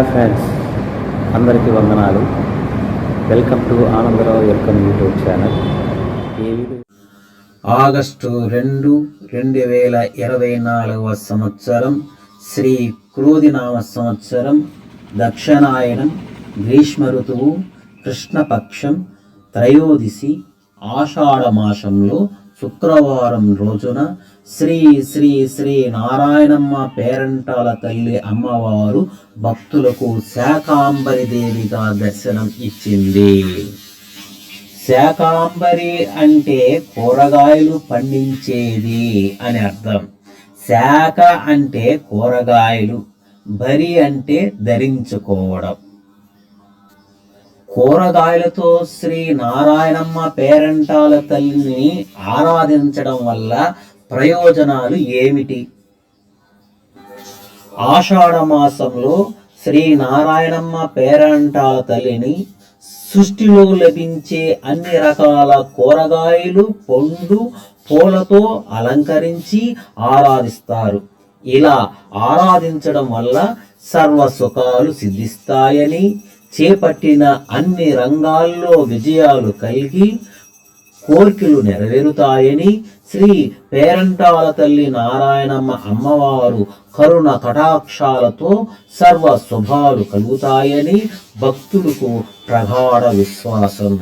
Hi friends అందరికీ వందనాలు. Welcome to Anandarao welcome YouTube channel. August రెండు రెండు వేల ఇరవై నాలుగవ సంవత్సరం శ్రీ క్రోధినామ సంవత్సరం దక్షిణాయనం గ్రీష్మ ఋతువు కృష్ణపక్షం త్రయోదశి ఆషాఢ మాసంలో శుక్రవారం రోజున శ్రీ శ్రీ శ్రీ నారాయణమ్మ పేరంటాల తల్లి అమ్మవారు భక్తులకు శాకాంబరి దేవిగా దర్శనం ఇచ్చింది. శాకాంబరి అంటే కూరగాయలు పండించేది అని అర్థం. శాఖ అంటే కూరగాయలు బరి అంటే ధరించుకోవడం. కూరగాయలతో శ్రీ నారాయణమ్మ పేరంటాల తల్లిని ఆరాధించడం వల్ల ప్రయోజనాలు ఏమిటి? ఆషాఢ మాసంలో శ్రీ నారాయణమ్మ పేరంటాల తల్లిని సృష్టిలో లభించే అన్ని రకాల కూరగాయలు పండు పూలతో అలంకరించి ఆరాధిస్తారు. ఇలా ఆరాధించడం వల్ల సర్వ సుఖాలు సిద్ధిస్తాయని చేపట్టిన అన్ని రంగాల్లో విజయాలు కలిగి కోరికలు నెరవేరుతాయని శ్రీ పేరంటాల తల్లి నారాయణమ్మ అమ్మవారు కరుణ కటాక్షాలతో సర్వ శుభాలు కలుగుతాయని భక్తులకు ప్రగాఢ విశ్వాసం.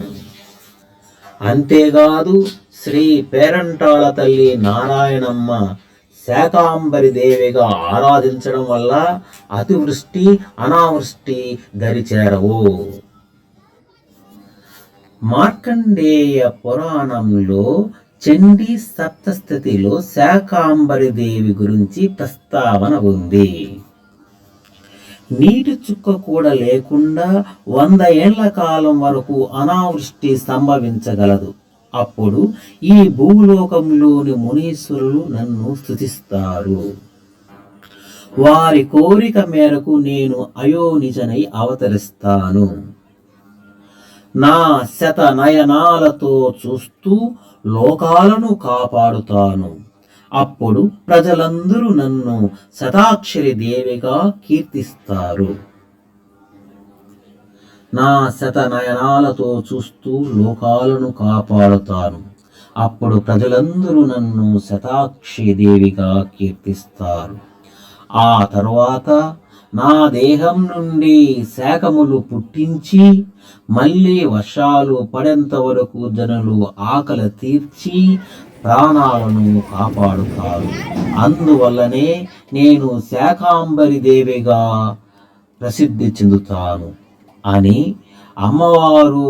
అంతేకాదు శ్రీ పేరంటాల తల్లి నారాయణమ్మ శాకాంబరి దేవిగా ఆరాధించడం వల్ల అతివృష్టి అనావృష్టి దరిచేరవు మార్కండేయ పురాణంలో చండీ సప్తస్థితిలో శాకాంబరి దేవి గురించి ప్రస్తావన ఉంది. నీటి చుక్క కూడా లేకుండా వంద ఏళ్ళ కాలం వరకు అనావృష్టి సంభవించగలదు. అప్పుడు ఈ భూలోకంలోని మునీశ్వరులు నన్ను స్థుతిస్తారు వారి కోరిక మేరకు నేను అయోనిజనై అవతరిస్తాను. నా శత నయనాలతో చూస్తూ లోకాలను కాపాడుతాను. అప్పుడు ప్రజలందరూ నన్ను శతాక్షరి దేవిగా కీర్తిస్తారు. నా శత నయనాలతో చూస్తూ లోకాలను కాపాడుతాను. అప్పుడు ప్రజలందరూ నన్ను శతాక్షి దేవిగా కీర్తిస్తారు. ఆ తరువాత నా దేహం నుండి శాఖములు పుట్టించి మళ్ళీ వర్షాలు పడేంత వరకు జనులు ఆకలి తీర్చి ప్రాణాలను కాపాడుతారు. అందువల్లనే నేను శాకాంబరి దేవిగా ప్రసిద్ధి చెందుతాను. అని అమ్మవారు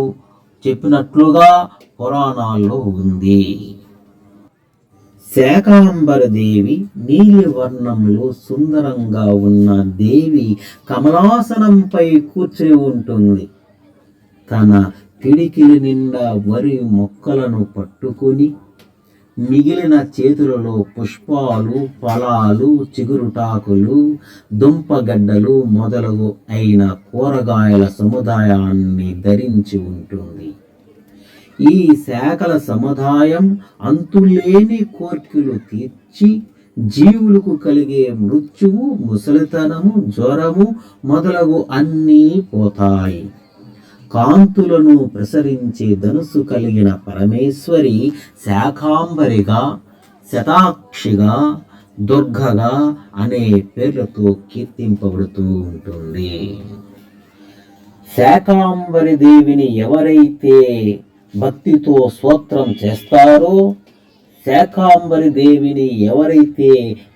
చెప్పినట్లుగా పురాణాల్లో ఉంది. శాకాంబర దేవి నీలి వర్ణంలో సుందరంగా ఉన్న దేవి కమలాసనంపై కూర్చుని ఉంటుంది. తన పిడికిలి నిండా వరి మొక్కలను పట్టుకొని మిగిలిన చేతులలో పుష్పాలు ఫలాలు చిగురుటాకులు దుంపగడ్డలు మొదలగు అయిన కూరగాయల సముదాయాన్ని ధరించి ఉంటుంది. ఈ శాఖల సముదాయం అంతులేని కోర్కెలు తీర్చి జీవులకు కలిగే మృత్యువు ముసలితనము జ్వరము మొదలగు అన్నీ పోతాయి. కాంతులను ప్రసరించే ధనుసు కలిగిన పరమేశ్వరి శాఖాంబరిగా శతాక్షిగా దుర్గగా అనే పేర్లతో కీర్తింపబడుతూ ఉంటుంది. శాకాంబరి దేవిని ఎవరైతే భక్తితో స్తోత్రం చేస్తారో శాకాంబరి దేవిని ఎవరైతే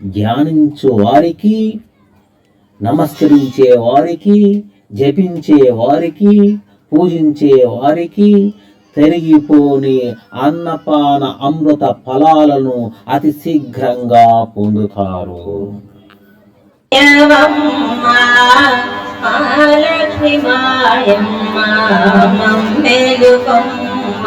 ధ్యానించు వారికి నమస్కరించే వారికి జపించే వారికి పూజించే వారికి తరిగిపోని అన్నపాన అమృత ఫలాలను అతి శీఘ్రంగా పొందుతారు. మహాలక్ష్మి మాయమ్మ మేలుకొమ్మ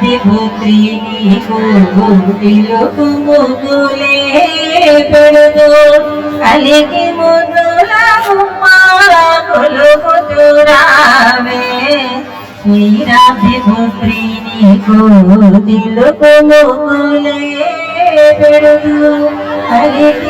বিভূত্রিণী কুলে পেরব কালে কি মধুরা হলো মধুরামে। মীরা বিভূত্রিণী কুলে পেরব কালে কি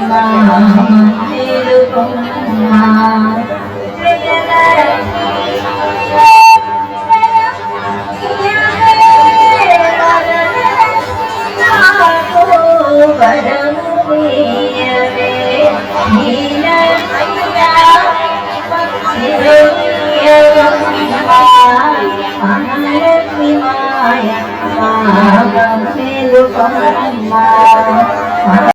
భైరవి ఆనంద కర్పూర మహాలక్ష్మి